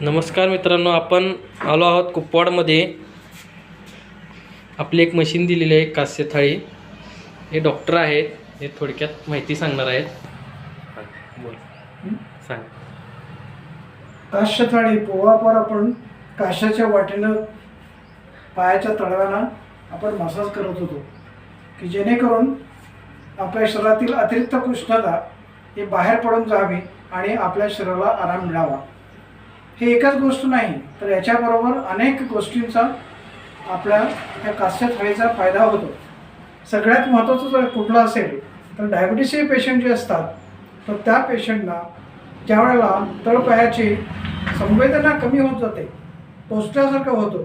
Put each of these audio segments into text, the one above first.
नमस्कार मित्रांनो आपण आलो आहोत कुपवाडमध्ये. आपली एक मशीन दिलेली आहे कास्य थाळी हे डॉक्टर आहेत हे थोडक्यात माहिती सांगणार आहेत. बोल. सांग. काश्य थाळी पोवापर आपण काशाच्या वाटेनं पायाच्या तळव्याला आपण मसाज करत होतो की जेणेकरून आपल्या शरीरातील अतिरिक्त उष्णता ही बाहेर पडून जावी आणि आपल्या शरीराला आराम मिळावा. हे एकच गोष्ट नाही तर याच्याबरोबर अनेक गोष्टींचा आपल्या ह्या कास्य थाळीचा फायदा होतो. सगळ्यात महत्त्वाचं जर कुठलं असेल तर डायबिटीसचे पेशंट जे असतात तर त्या पेशंटला ज्या वेळेला तळपायाची संवेदना कमी होत जाते टोचल्यासारखं होतो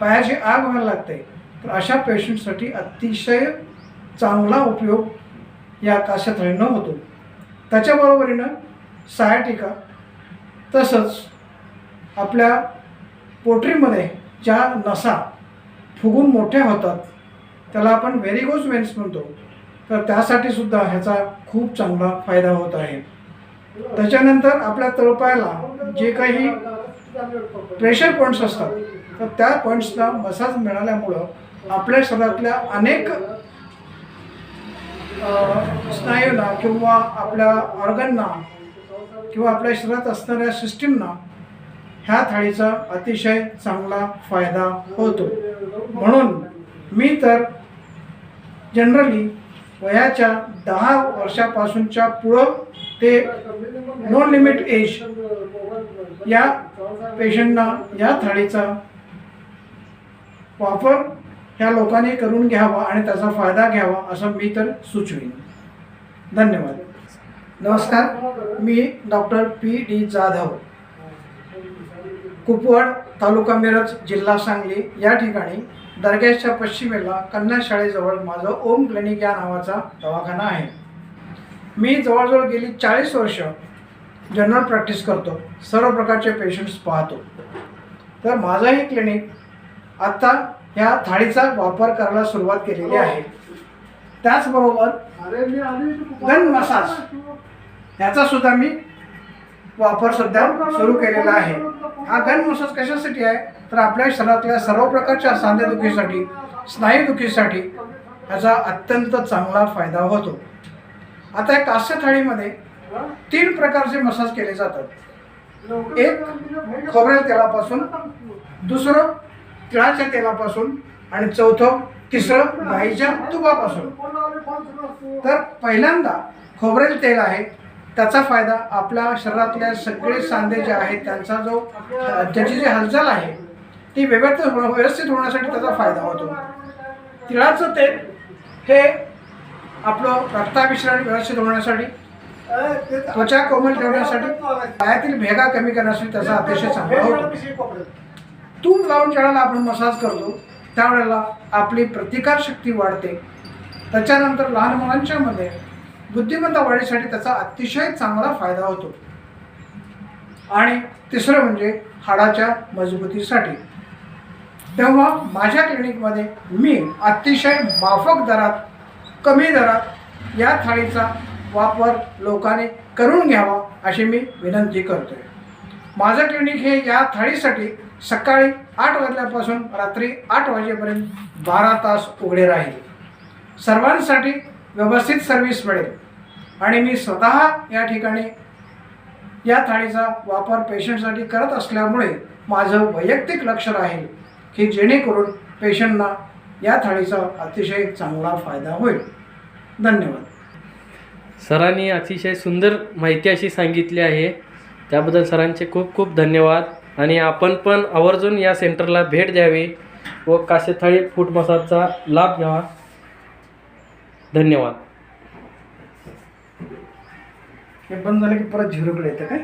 पायाची आग व्हायला लागते तर अशा पेशंटसाठी अतिशय चांगला उपयोग या काशाथळीनं होतो. त्याच्याबरोबरीनं सायाटिका तसंच आपल्या पोटरीमध्ये ज्या नसा फुगून मोठ्या होतात त्याला आपण व्हेरिगोज वेन्स म्हणतो. तर त्यासाठी सुद्धा ह्याचा खूप चांगला फायदा होत आहे. त्याच्यानंतर आपल्या तळपायाला जे काही प्रेशर पॉईंट्स असतात तर त्या पॉईंट्सला मसाज मिळाल्यामुळं आपल्या शरीरातल्या अनेक स्नायूंना किंवा आपल्या ऑर्गनना किंवा आपल्या शरीरात असणाऱ्या सिस्टीमना ह्या थाळीचा अतिशय चांगला फायदा होतो. म्हणून मी तर जनरली वयाच्या दहा वर्षापासूनच्या पुढं ते नो लिमिट एज या पेशंटना या थाळीचा वापर ह्या लोकांनी करून घ्यावा आणि त्याचा फायदा घ्यावा असं मी तर सुचवीन. धन्यवाद. नमस्कार. मी doctor P D Jadhav. Kupwad taluka Miraj जिल्हा सांगली या ठिकाणी दर्ग्याच्या पश्चिमेला कन्या शाळेजवळ माझं ओम क्लिनिक या नावाचा दवाखाना आहे. मी जवळजवळ गेली चाळीस वर्ष जनरल प्रॅक्टिस करतो सर्व प्रकारचे पेशंट्स पाहतो. तर माझं हे क्लिनिक आत्ता ह्या थाळीचा वापर करायला सुरुवात केलेली आहे. त्याचबरोबर गन मसाज ह्याचा सुद्धा मी वापर सध्या सुरू केलेला आहे. हा गन मसाज कशासाठी आहे? तर आपल्या शरीरातल्या सर्व प्रकारच्या सांधेदुखीसाठी स्नायूदुखीसाठी ह्याचा अत्यंत चांगला फायदा होतो. आता या कास्य थाळीमध्ये तीन प्रकारचे मसाज केले जातात. एक खोबऱ्या तेलापासून दुसरं तिळाच्या तेलापासून आणि चौथं तिसरं गाईच्या तुपापासून. तर पहिल्यांदा खोबरेल तेल आहे त्याचा फायदा आपल्या शरीरातल्या सगळे सांधे जे आहेत त्यांचा जो त्याची जी हालचाल आहे ती व्यवस्थित होणं व्यवस्थित होण्यासाठी त्याचा फायदा होतो. तिळाचं तेल हे आपलं रक्ताभिसरण व्यवस्थित होण्यासाठी त्वचा कोमल ठेवण्यासाठी पायातील भेगा कमी करण्यासाठी त्याचा अतिशय चांगला होतो. तूप लावून ज्यावेळेला आपण मसाज करतो त्यावेळेला आपली प्रतिकारशक्ती वाढते. त्याच्यानंतर लहान मुलांच्यामध्ये बुद्धिमत्ता वाढीसाठी त्याचा अतिशय चांगला फायदा होतो. आणि तिसरं म्हणजे हाडाच्या मजबूतीसाठी. तेव्हा माझ्या क्लिनिकमध्ये मी अतिशय माफक दरात कमी दरात या थाळीचा वापर लोकांनी करून घ्यावा अशी मी विनंती करतोय. माझं क्लिनिक हे या थाळीसाठी सकाळी आठ वाजल्यापासून रात्री आठ वाजेपर्यंत बारा तास उघडे राहील. सर्वांसाठी व्यवस्थित सर्व्हिस मिळेल. आणि मी स्वतः या ठिकाणी या थाळीचा वापर पेशंटसाठी करत असल्यामुळे माझं वैयक्तिक लक्ष राहील की जेणेकरून पेशंटना या थाळीचा अतिशय चांगला फायदा होईल. धन्यवाद. सरांनी अतिशय सुंदर माहिती अशी सांगितली आहे. त्याबद्दल सरांचे खूप खूप धन्यवाद. आणि आपण पण आवर्जून या सेंटरला भेट द्यावी व काशेथाळी फूट मसाजचा लाभ घ्यावा. धन्यवाद. हे बंद झालं की परत झिरोकडे येतं काय?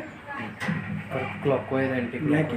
क्लॉकवाईज अँटी नाही की.